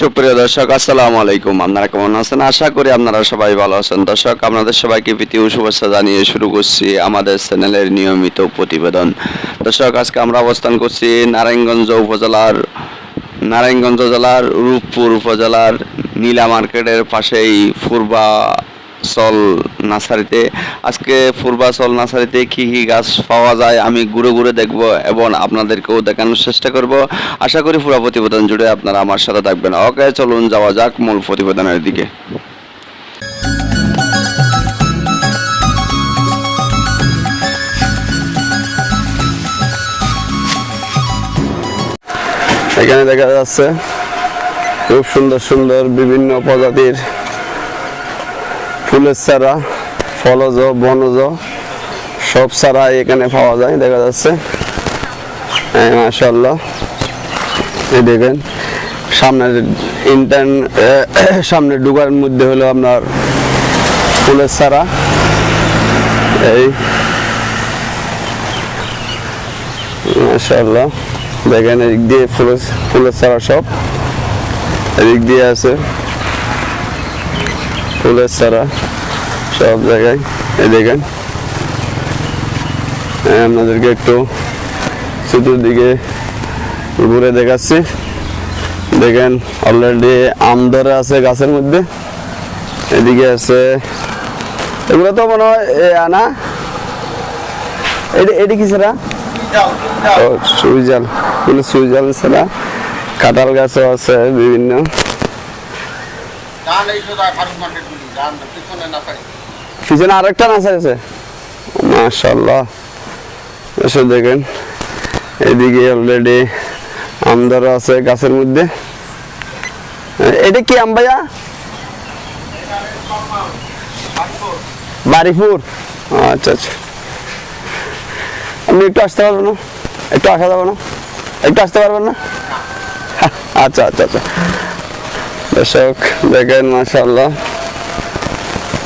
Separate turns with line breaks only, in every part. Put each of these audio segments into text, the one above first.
সুপ্রিয় দর্শক, আসসালামু আলাইকুম। আপনারা কেমন আছেন? আশা করি আপনারা সবাই ভালো আছেন। দর্শক, আপনাদের সবাইকে প্রীতি শুভেচ্ছা জানিয়ে শুরু করছি আমাদের চ্যানেলের নিয়মিত প্রতিবেদন। দর্শক, আজকে আমরা অবস্থান করছি নারায়ণগঞ্জ উপজেলার নারায়ণগঞ্জ জেলার রূপপুর উপজেলার নীলা মার্কেটের পাশেই পূর্বা সল নার্সারিতে। আজকে পূর্বাচল নার্সারিতে কী কী গাছ পাওয়া যায় আমি ঘুরে ঘুরে দেখব এবং আপনাদেরকেও দেখানোর চেষ্টা করব। আশা করি পুরো প্রতিবেদন জুড়ে আপনারা আমার সাথে থাকবেন। ওকে চলুন যাওয়া যাক মূল প্রতিবেদনের দিকে। এখানে দেখা যাচ্ছে খুব সুন্দর সুন্দর বিভিন্ন প্রজাতির ফুলের চারা, ফলজ, বনজ, সব চারা এখানে পাওয়া যায়, দেখা যাচ্ছে। মাশাল্লাহ এই দেখেন, সামনের ইন্টার্ন সামনে ডুবার মধ্যে হলো আপনার ফুলের চারা। এই মাশাল্লাহ দেখেন, এদিক দিয়ে ফুলের ফুলের চারা সব। এদিক দিয়ে আছে ফুলের চারা। সব জায়গায়। এই দেখেন। আপনাদেরকে একটু চতুর্দিকে ঘুরে দেখাচ্ছি। দেখেন অলরেডি আম ধরে আছে গাছের মধ্যে। এদিকে আছে, এগুলো তো মনে হয় আনা। এটি এটি কি ও, সুইজাল। এগুলো সুইজাল সেটা কাঁঠাল গাছও আছে, বিভিন্ন।
পিছনে
আরেকটা নার্সারি আছে। মাশাল্লাহ এসে দেখেন, এদিকে অলরেডি আম ধরা আছে গাছের মধ্যে। এটা কি আম ভাইয়া? আচ্ছা আচ্ছা। আপনি একটু আসতে পারবেন না? একটু আসা যাবে না? একটু আসতে পারবেন না? আচ্ছা আচ্ছা আচ্ছা। দর্শক, দেখেন মাশাল্লাহ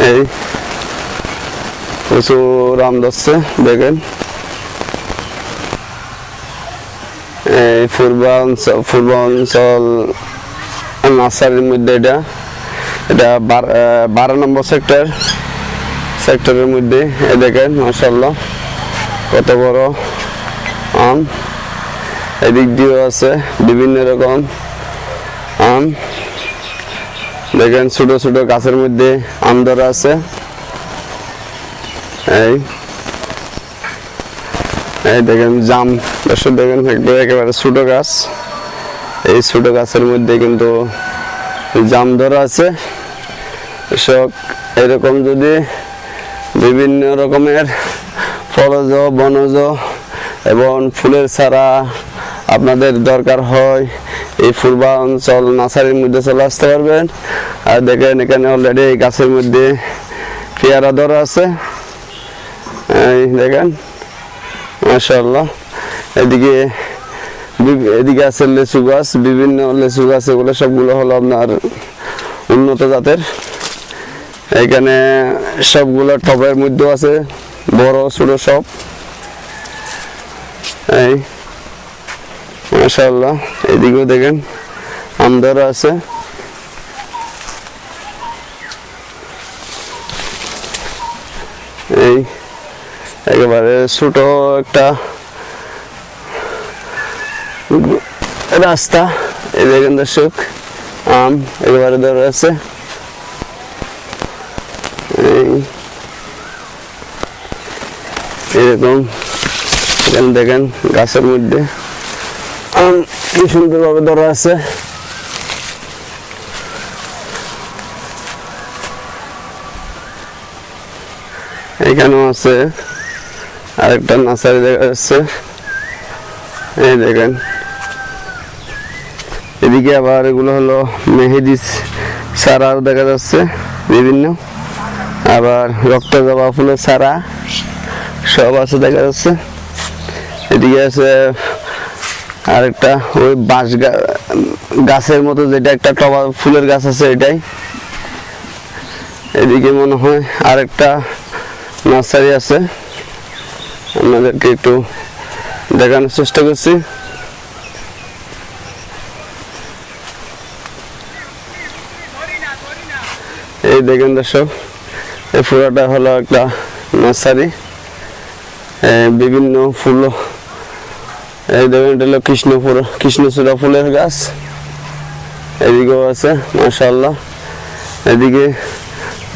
এই প্রচুর আম ধরছে, দেখেন। এই পূর্বাঞ্চল পূর্বাঞ্চল নার্সারির মধ্যে এটা। এটা বার- বারো নম্বর সেক্টর সেক্টরের মধ্যে, এ দেখেন মাসাল্লাহ কত বড় আম। এদিক দিয়েও আছে, বিভিন্ন রকম আম। দেখেন, ছোট ছোট গাছের মধ্যে আম ধরা আছে। এই এই দেখেন, জাম, দর্শক দেখেন একবার একেবারে ছোটো গাছ। এই ছোটো গাছের মধ্যে কিন্তু জাম ধরা আছে। কৃষক এরকম যদি বিভিন্ন রকমের ফলজ, বনজ এবং ফুলের চারা আপনাদের দরকার হয়, এই ফুলবা অঞ্চল নার্সারির মধ্যে চলে আসতে পারবেন। আর দেখেন, এখানে অলরেডি এই গাছের মধ্যে পেয়ারা ধরা আছে। দেখেন মাশাল্লাহ এদিকে এদিকে আছে লেচু গাছ, বিভিন্ন লেচু গাছ, এগুলো সবগুলো হলো আপনার উন্নত জাতের। এখানে সবগুলো টবের মধ্যেও আছে, বড়, ছোট সব। এই মাশাল্লাহ এদিকেও দেখেন আমদারা আছে। এই একেবারে ছোট একটা রাস্তা। এই দেখেন দর্শক, আম একেবারে ধরে আছে। এরকম দেখেন গাছের মধ্যে আম কি সুন্দরভাবে ধরা আছে। এখানেও আছে আরেকটা নার্সারি দেখা যাচ্ছে এই দেখেন। এদিকে আবার এগুলো হলো মেহেদি চারা দেখা যাচ্ছে বিভিন্ন। আবার রক্ত জবা ফুলের সারা সব আছে দেখা যাচ্ছে। এদিকে আছে আরেকটা ওই বাঁশ গাছের মতো যেটা একটা টবা ফুলের গাছ আছে এটাই। এদিকে মনে হয় আরেকটা নার্সারি আছে। আপনাদেরকে একটু দেখানোর চেষ্টা করছি। এই দেখেন দর্শক, এই পুরোটা হলো একটা নার্সারি। বিভিন্ন ফুল। এই দেখেন, এটা হলো কৃষ্ণপুর কৃষ্ণচূড়া ফুলের গাছ। এদিকেও আছে মাশাল্লাহ এদিকে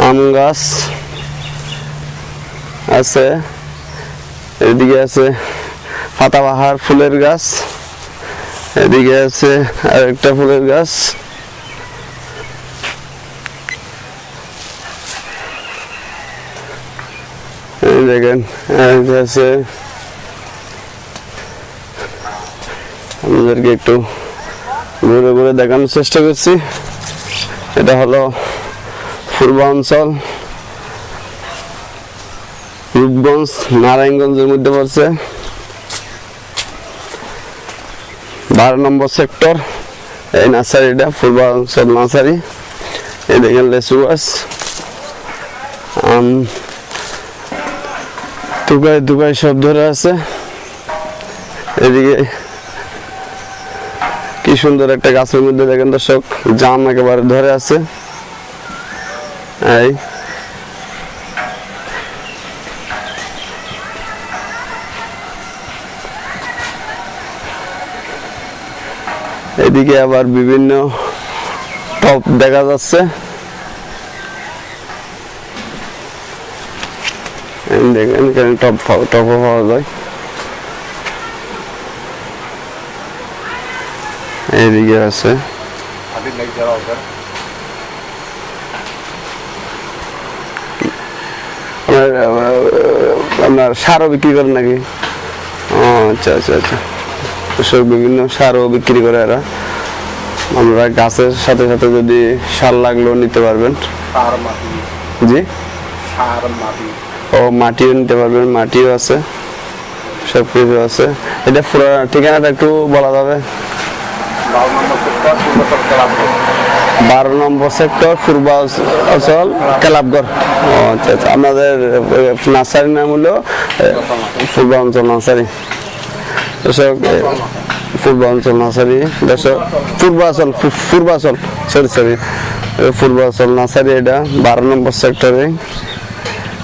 আম গাছ আছে। এদিকে আছে পাতাবাহার ফুলের গাছ, এদিকে আছে আরেকটা ফুলের গাছ। দেখেন আছে। আপনাদেরকে একটু ঘুরে ঘুরে দেখানোর চেষ্টা করছি। এটা হলো পূর্বাঞ্চল। রূপগঞ্জ নারায়ণগঞ্জের মধ্যে পড়ছে। বারো নম্বর সেক্টর এই নার্সারিটা পূর্বাঞ্চল নার্সারি। এই দেখেন লেসু গাছ। দুবাই দুবাই সব ধরে আছে। এদিকে কি সুন্দর একটা গাছের মধ্যে দেখেন দর্শক, জাম একেবারে ধরে আছে। এই এদিকে আবার বিভিন্ন টপ দেখা যাচ্ছে। দেখেন, এখানে টপ টপও পাওয়া যায়। এইদিকে আছে। আপনার সারও বিক্রি করেন নাকি? আচ্ছা আচ্ছা আচ্ছা। এসব বিভিন্ন সারও বিক্রি করে এরা। আমরা গাছের সাথে সাথে যদি সার লাগলেও নিতে পারবেন। জি। ও মাটিও নিতে পারবেন মাটিও আছে সব কিছু আছে। এটা পুরো ঠিকানাটা একটু বলা যাবে?
বারো নম্বর সেক্টর
কেলাবগড়। ও আচ্ছা আচ্ছা। আপনাদের নার্সারির নাম হলো পূর্বাঞ্চল নার্সারি। দর্শক পূর্বাঞ্চল নার্সারি, দর্শক Purbachal Purbachal sorry sorry Purbachal nursery এটা, বারো নম্বর সেক্টরে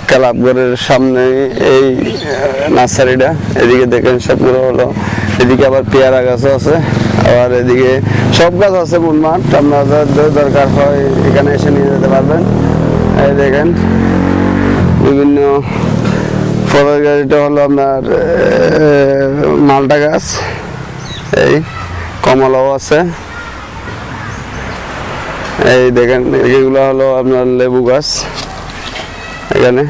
ক্লাবগড়ের সামনে এই নার্সারিটা, এদিকে দেখেন সবগুলো হলো, এদিকে আবার পেয়ারা গাছও আছে, আবার এদিকে সব গাছ আছে মুনমাঠ আপনাদের যদি দরকার হয় এখানে এসে নিয়ে যেতে পারবেন। এই দেখেন, বিভিন্ন ফলের গাড়িটা হলো আপনার মালটা গাছ। এই কমলাও আছে। এই দেখেন, এগুলো হলো আপনার লেবু গাছ। এখানে।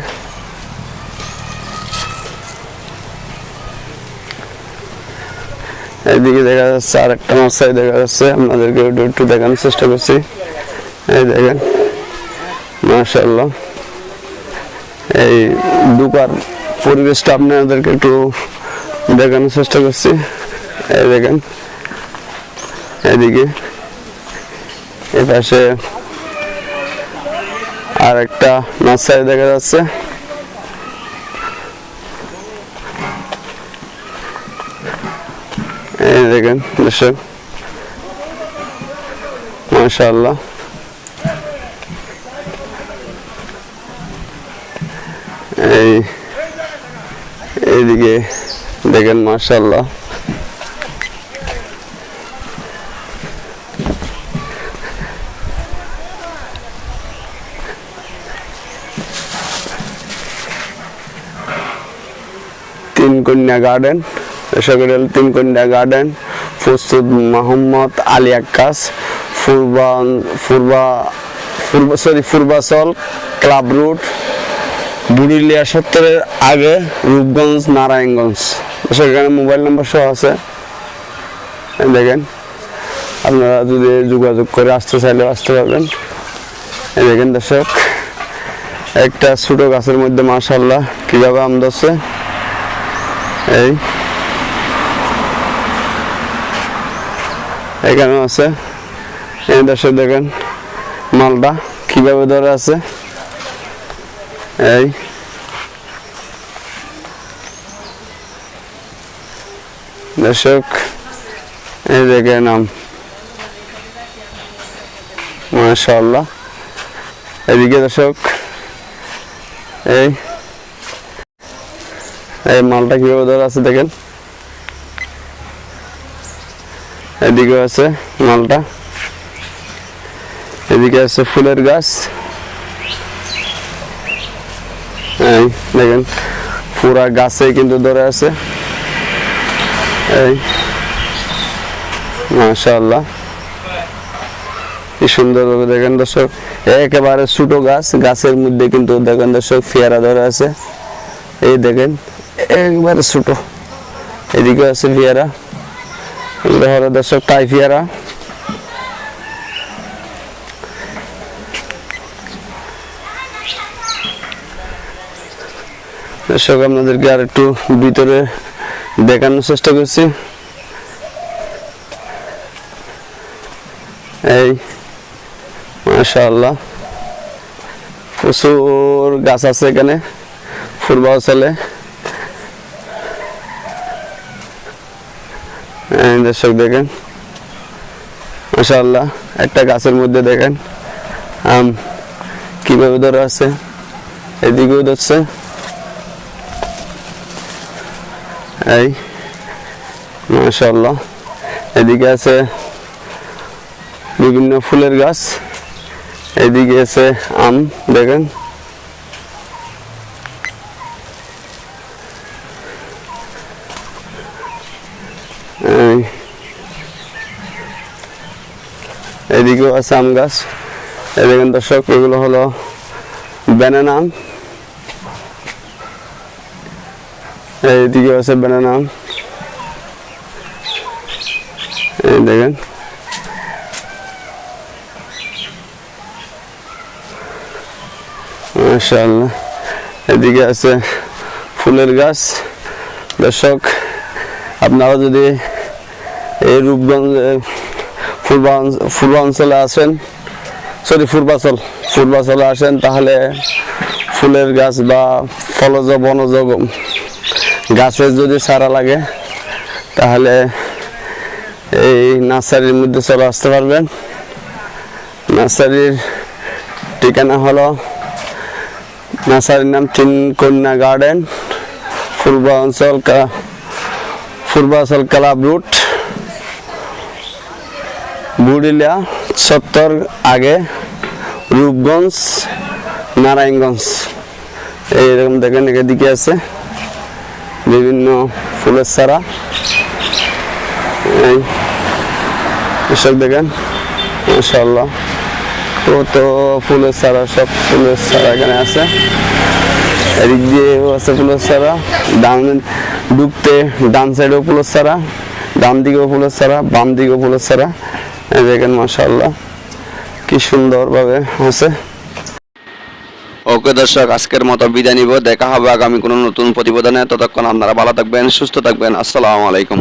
এইদিকে দেখা যাচ্ছে আর একটা মাছাই দেখা যাচ্ছে। আপনাদেরকে একটু দেখানোর চেষ্টা করছি। এই দেখেন মাশাল্লাহ এই দুপার পরিবেশটা আপনাদেরকে একটু দেখানোর চেষ্টা করছি। এই দেখেন, এদিকে এই পাশে আর একটা নার্সারি দেখা যাচ্ছে। এই দেখেন, দর্শক এই, এইদিকে দেখেন মাশাআল্লাহ। তিন কন্যা গার্ডেন এসবের তিন কন্যা গার্ডেন প্রস্তুত মোহাম্মদ আলী আক্কাস পূর্বা পূর্বা পূর্ব sorry Purbachal club route. Burilia সত্তরের আগে রূপগঞ্জ, নারায়ণগঞ্জ। সেখানে মোবাইল নাম্বার সহ আছে। দেখেন, আপনারা যদি যোগাযোগ করে আসতে চাইলে আসতে পারবেন। দেখেন দর্শক, একটা ছোট গাছের মধ্যে মাশাল্লাহ কীভাবে আম ধরছে। এই। এখানেও আছে। এই দর্শক দেখেন, মালটা কীভাবে ধরে আছে। এই। দর্শক, এই দেখেন আম মাশাল্লাহ এদিকে দর্শক, এই। এই মালটা কীভাবে ধরে আছে দেখেন। এদিকে আছে মালটা। এদিকে আছে ফুলের গাছ। এই দেখেন, পুরা গাছে কিন্তু ধরে আছে। এই, মাশাআল্লাহ। কি সুন্দরভাবে দেখেন দর্শক, একেবারে ছোট গাছ, গাছের মধ্যে কিন্তু দেখেন দর্শক পেয়ারা ধরে আছে। এই দেখেন, একবারে ছোট। এদিকে আছে পেয়ারা এগুলো হলো দর্শক টাই পেয়ারা দর্শক আপনাদেরকে আর একটু ভিতরে দেখানোর চেষ্টা করছি? এই, মাশাআল্লাহ। প্রচুর গাছ আছে এখানে ফুল চলে দর্শক, দেখেন। মাশাআল্লাহ, একটা গাছের মধ্যে দেখেন, আম কীভাবে ধরে আছে, এদিকেও ধরছে। এই, মাশাআল্লাহ। এদিকে আছে বিভিন্ন ফুলের গাছ, এদিকে আছে আম, দেখেন। এদিকেও আছে আম গাছ। দেখেন দর্শক, এগুলো হলো ব্যানানা আম। এইদিকে আছে ব্যানানা এই দেখেন। এদিকে আছে ফুলের গাছ। দর্শক, আপনারা যদি এই রূপগঞ্জ পূর্বাঞ্চল পূর্বাঞ্চলে আসেন, সরি ফুলবাচল ফুলবাচলে আসেন, তাহলে ফুলের গাছ বা ফলজ বনজ গাছের যদি সারা লাগে, তাহলে এই নার্সারির মধ্যে চলে আসতে পারবেন। নার্সারির ঠিকানা হলো নার্সারির নাম তিন কন্যা গার্ডেন, পূর্বাঞ্চল কা- পূর্বাঞ্চল ক্লাব রুট বুড়িলা সত্তর আগে রূপগঞ্জ, নারায়ণগঞ্জ। এইরকম দেখেন এদিকে আছে। বিভিন্ন ফুলের চারা। এসব দেখেন, মাশাআল্লাহ। কত ফুলের চারা, সব ফুলের চারা এখানে আছে। এদিক দিয়েও আছে ফুলের চারা। ডান ডুবতে, ডান সাইডেও ফুলের চারা, ডান দিকেও ফুলের চারা, বাম দিকেও ফুলের চারা। দেখেন, মাশাআল্লাহ। কি সুন্দরভাবে আছে ওকে দর্শক, আজকের মতো বিদায় নিব। দেখা হবে আগামী কোনো নতুন প্রতিবেদনে। ততক্ষণ আপনারা ভালো থাকবেন, সুস্থ থাকবেন। আসসালামু আলাইকুম।